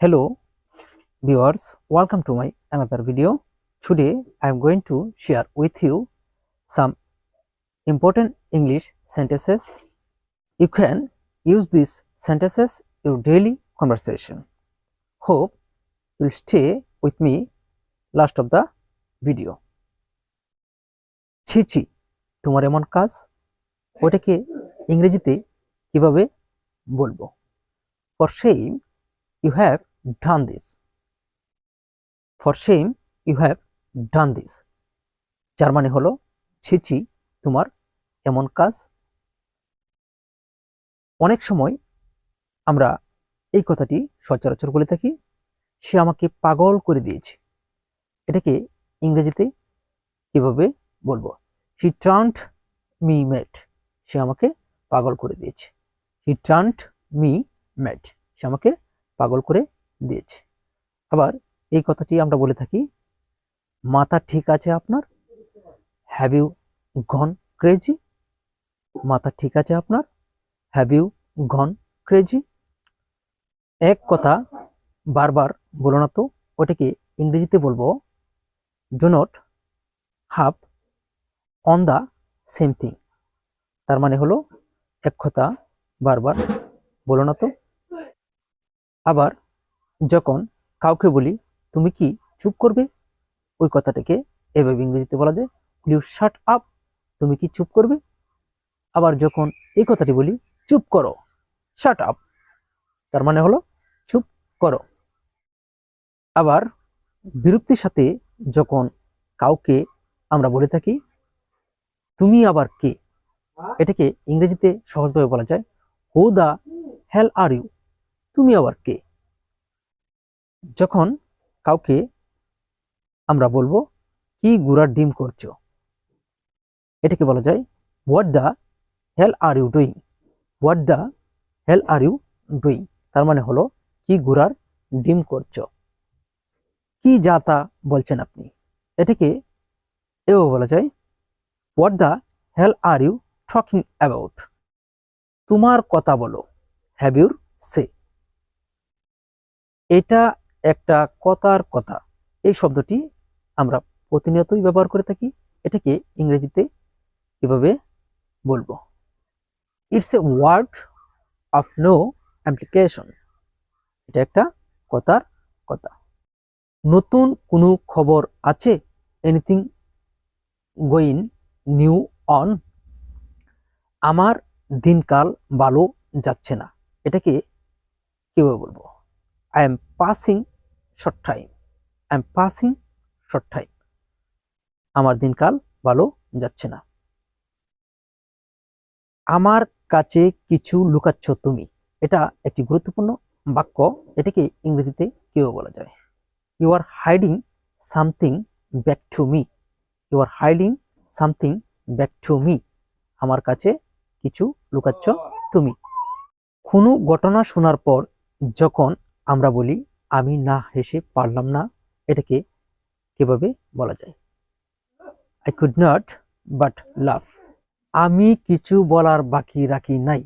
Hello viewers, welcome to my another video. Today I am going to share with you some important English sentences. You can use these sentences in your daily conversation. Hope you'll stay with me last of the video. ছি ছি তোমার এমন কাজ ওটাকে ইংরেজিতে কিভাবে বলবো for shame you have done this for shame you have done this যার মানে হলো ছি ছি তোমার এমন কাজ। অনেক সময় আমরা এই কথাটি সচরাচর বলে থাকি, সে আমাকে পাগল করে দিয়েছে। এটাকে ইংরেজিতে কীভাবে বলব? হি ট্রান্ট মি মেট সে আমাকে পাগল করে দিয়েছে। হি ট্রান্ট মি মেট সে আমাকে পাগল করে দিয়েছে। আবার এই কথাটি আমরা বলে থাকি মাথা ঠিক আছে আপনার? হ্যাভ ইউ গন ক্রেজি মাথা ঠিক আছে আপনার? হ্যাভ ইউ গন ক্রেজি এক কথা বারবার বলো না তো, ওটাকে ইংরেজিতে বলব do not harp on the same thing তার মানে হলো, এক কথা বারবার বলো না তো। আবার যখন কাউকে বলি, তুমি কি চুপ করবে? ওই কথাটাকে এভাবে ইংরেজিতে বলা যায় ইউ শার্ট আপ তুমি কি চুপ করবে? আবার যখন এই কথাটি বলি, চুপ করো শার্ট আপ তার মানে হলো, চুপ করো। আবার বিরক্তির সাথে যখন কাউকে আমরা বলে থাকি, তুমি আবার কে? এটাকে ইংরেজিতে সহজভাবে বলা যায় হো দা হেল আর ইউ তুমি আবার কে? যখন কাউকে আমরা বলব, কি গুড়ার ডিম করছ? এটাকে বলা যায় what the hell are you doing what the hell are you doing তার মানে হলো, কি গুড়ার ডিম করছ? কি যা তা বলছেন আপনি। এটাকে এও বলা যায় what the hell are you talking about তোমার কথা বলো হ্যাভ ইউর সে এটা একটা কথার কথা। এই শব্দটি আমরা প্রতিনিয়তই ব্যবহার করে থাকি। এটাকে ইংরেজিতে কীভাবে বলব? It's a word of no application এটা একটা কথার কথা। নতুন কোনো খবর আছে? এনিথিং গোয়িং নিউ অন আমার দিনকাল ভালো যাচ্ছে না। এটাকে কীভাবে বলব? I am passing short time I am passing short time আমার দিনকাল ভালো যাচ্ছে না। আমার কাছে কিছু লুকাচ্ছ তুমি। এটা একটি গুরুত্বপূর্ণ বাক্য। এটাকে ইংরেজিতে কেউ বলা যায়। You are hiding something back to me you are hiding something back to me আমার কাছে কিছু লুকাচ্ছ তুমি। কোনো ঘটনা শোনার পর যখন আমরা বলি আমি না হেসে পারলাম না, এটাকে কীভাবে বলা যায়? I could not but love আমি কিছু বলার বাকি রাখি নাই।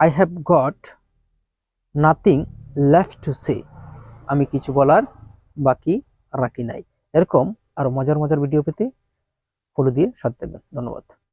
I have got nothing left to say আমি কিছু বলার বাকি রাখি নাই। এরকম আরও মজার মজার ভিডিও পেতে ফলো দিয়ে সাথে থাকবেন। ধন্যবাদ।